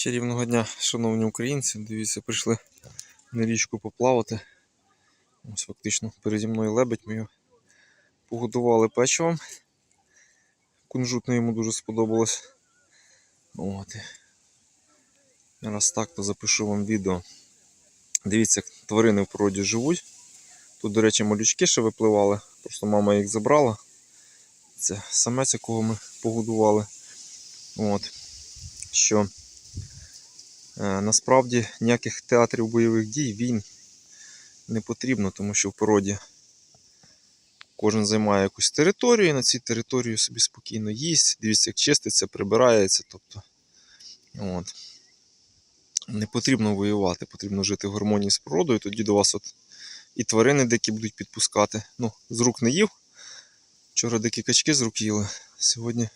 Чарівного дня, шановні українці. Дивіться, прийшли на річку поплавати. Ось фактично переді мною лебедь ми погодували печивом. Кунжутне йому дуже сподобалось. От. Раз так, то запишу вам відео. Дивіться, як тварини в природі живуть. Тут, до речі, малючки ще випливали, просто мама їх забрала. Це самець, якого ми погодували. От. Що Насправді ніяких театрів бойових дій, війн не потрібно, тому що в природі кожен займає якусь територію і на цій території собі спокійно їсть. Дивіться, як чиститься, прибирається. Тобто, от. Не потрібно воювати, потрібно жити в гармонії з природою. Тоді до вас от і тварини дикі будуть підпускати. Ну, з рук не їв. Вчора дикі качки з рук їли. Сьогодні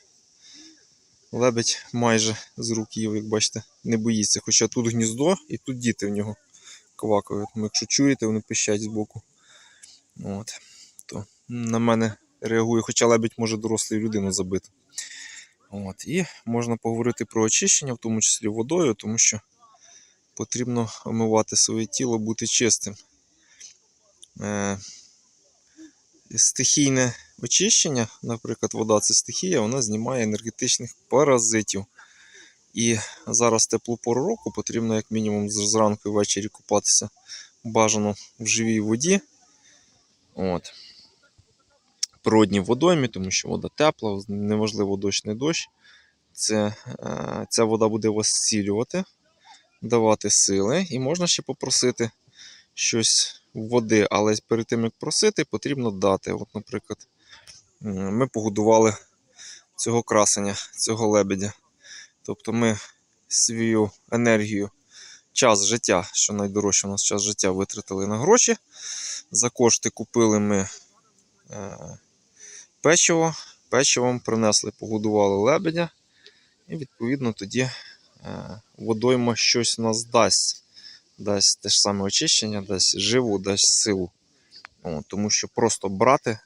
Лебедь майже з рук їв, як бачите, не боїться. Хоча тут гніздо і тут діти в нього квакають. Тому якщо чуєте, вони пищать збоку. От. То на мене реагує, хоча лебедь може дорослу людину забити. От. І можна поговорити про очищення, в тому числі водою, тому що потрібно омивати своє тіло, бути чистим. Е, стихійне очищення, наприклад, вода це стихія, вона знімає енергетичних паразитів. І зараз теплу пору року потрібно як мінімум зранку і ввечері купатися бажано в живій воді. От. Природній водоймі, тому що вода тепла, неважливо дощ, не дощ. Це, е, Ця вода буде вас зцілювати, давати сили, і можна ще попросити щось води, але перед тим як просити, потрібно дати. От, наприклад, ми погодували цього красення, цього лебедя. Тобто ми свою енергію, час життя, що найдорожче у нас час життя, витратили на гроші. За кошти купили ми е, печиво, печивом принесли, погодували лебедя, і відповідно тоді е, водойма щось нас дасть дасть те ж саме очищення, дасть живу, дасть силу. Тому що просто брати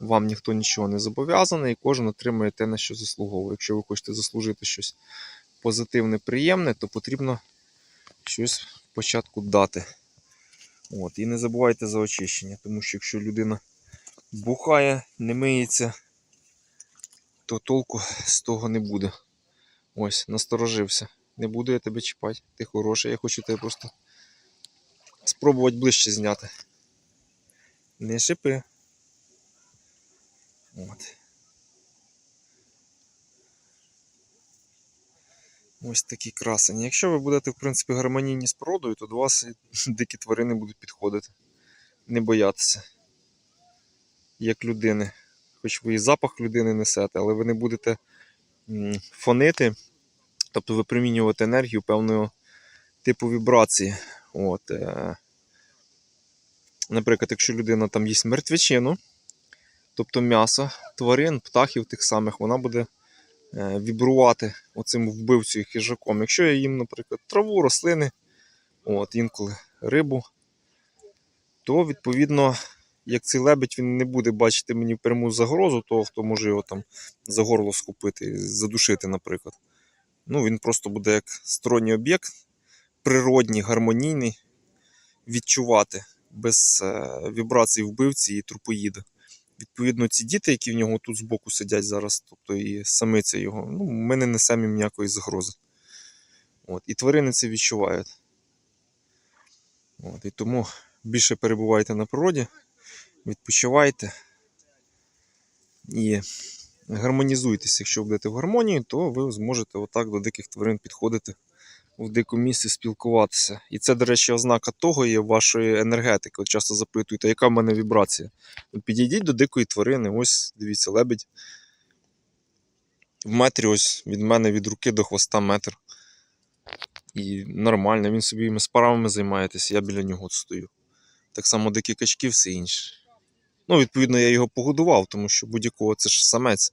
вам ніхто нічого не зобов'язаний, і кожен отримує те, на що заслуговує. Якщо ви хочете заслужити щось позитивне, приємне, то потрібно щось спочатку дати. От, І не забувайте за очищення, тому що якщо людина бухає, не миється, то толку з того не буде. Ось, насторожився. Не буду я тебе чіпати. Ти хороший, я хочу тебе просто спробувати ближче зняти. Не шипи. От. Ось такі красені. Якщо ви будете, в принципі, гармонійні з природою, то до вас дикі тварини будуть підходити. Не боятися. Як людини. Хоч ви і запах людини несете, але ви не будете фонити, тобто випромінювати енергію певного типу вібрації. От, е, Наприклад, якщо людина там їсть мертвечину, тобто м'ясо тварин, птахів тих самих, вона буде е, вібрувати оцим вбивцею хижаком. Якщо я їм, наприклад, траву, рослини, от, інколи рибу, то відповідно, як цей лебедь він не буде бачити мені пряму загрозу, того, хто може його там за горло схопити, задушити, наприклад. Ну, Він просто буде як сторонній об'єкт, природній, гармонійний, відчувати без е, вібрацій вбивці і трупоїда. Відповідно, ці діти, які в нього тут збоку сидять зараз, тобто і самиця його, ну, ми не несемо їм ніякої загрози. От. І тварини це відчувають. От. І тому більше перебувайте на природі, відпочивайте і гармонізуйтесь. Якщо будете в гармонії, то ви зможете отак до диких тварин підходити в дикому місці спілкуватися. І це, до речі, ознака того є вашої енергетики. От часто запитуєте, яка в мене вібрація. От підійдіть до дикої тварини, ось дивіться, лебедь. В метрі ось від мене від руки до хвоста метр. І нормально, він собі справами займається, я біля нього стою. Так само дикі качки, все інше. Ну, відповідно, я його погодував, тому що будь-якого це ж самець.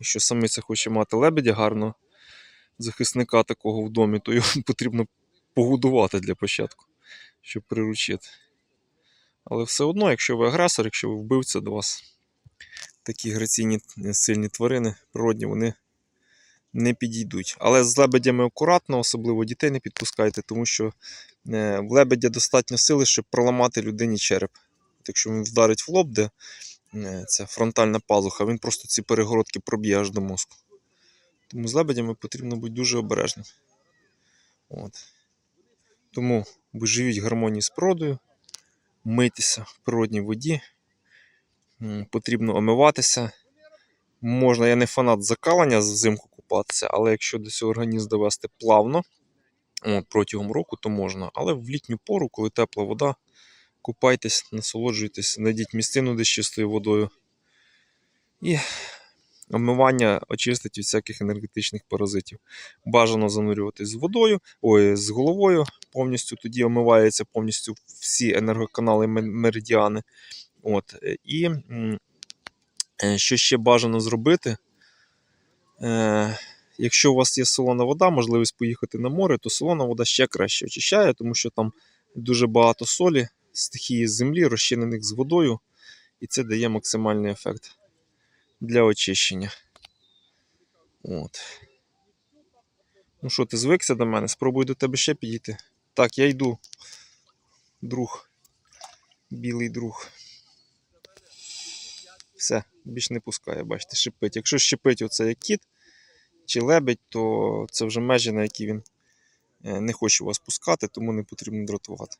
Якщо самиця хоче мати лебедя гарного, захисника такого в домі, то його потрібно погодувати для початку, щоб приручити. Але все одно, якщо ви агресор, якщо ви вбивця до вас, такі граційні сильні тварини природні, вони не підійдуть. Але з лебедями акуратно, особливо дітей не підпускайте, тому що е, в лебедя достатньо сили, щоб проламати людині череп. Якщо він вдарить в лоб, де е, ця фронтальна пазуха, він просто ці перегородки проб'є аж до мозку. Тому з лебедями потрібно бути дуже обережним. От. Тому живіть в гармонії з природою, мийтеся в природній воді, потрібно омиватися. Можна, я не фанат закалення взимку купатися, але якщо цього організм довести плавно от, протягом року, то можна. Але в літню пору, коли тепла вода, купайтесь, насолоджуйтесь, знайдіть місцину де з чистою водою. І омивання очистить від всяких енергетичних паразитів. Бажано занурюватись з водою, ой, з головою повністю, тоді омиваються повністю всі енергоканали меридіани. От. е, І е, що ще бажано зробити? Е, якщо у вас є солона вода, можливість поїхати на море, то солона вода ще краще очищає, тому що там дуже багато солі, стихії з землі, розчинених з водою, і це дає максимальний ефект для очищення. От. Ну що, ти звикся до мене? Спробуй до тебе ще підійти. Так, я йду. Друг. Білий друг. Все, більш не пускає, бачите, шипить. Якщо щепить оце як кіт чи лебедь, то це вже межі, на які він е, не хоче вас пускати, тому не потрібно дратувати.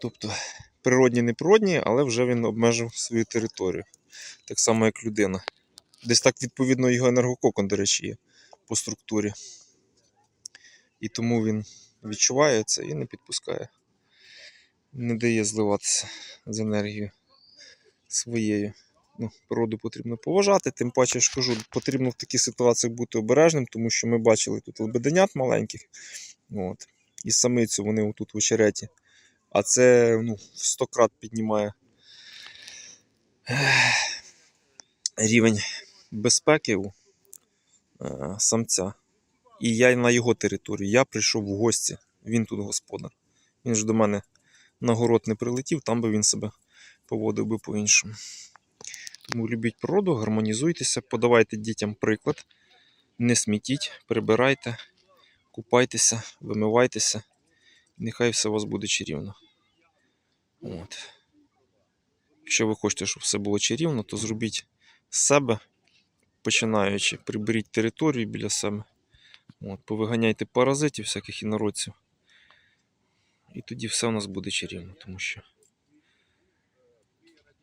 Тобто природні не природні, але вже він обмежив свою територію. Так само, як людина. Десь так, відповідно, його енергококон, до речі, є по структурі. І тому він відчуває це і не підпускає. Не дає зливатися з енергією своєю. Ну, природу потрібно поважати, тим паче я ж кажу, потрібно в таких ситуаціях бути обережним, тому що ми бачили тут лебеденят маленьких. От. І самицю вони тут в очереті. А це ну, в 100 крат піднімає рівень безпеки у е, самця. І я на його території. Я прийшов в гості. Він тут господар. Він ж до мене на город не прилетів, там би він себе поводив би по-іншому. Тому любіть природу, гармонізуйтеся, подавайте дітям приклад, не смітіть, прибирайте, купайтеся, вимивайтеся. Нехай все у вас буде чарівно. От. Якщо ви хочете, щоб все було чарівно, то зробіть себе, починаючи, приберіть територію біля себе. От, повиганяйте паразитів, всяких інородців. І тоді все у нас буде чарівно, тому що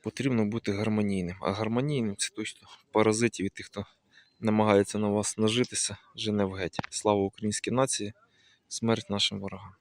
потрібно бути гармонійним. А гармонійним це точно паразитів і тих, хто намагається на вас нажитися, жене в геть. Слава українській нації, смерть нашим ворогам.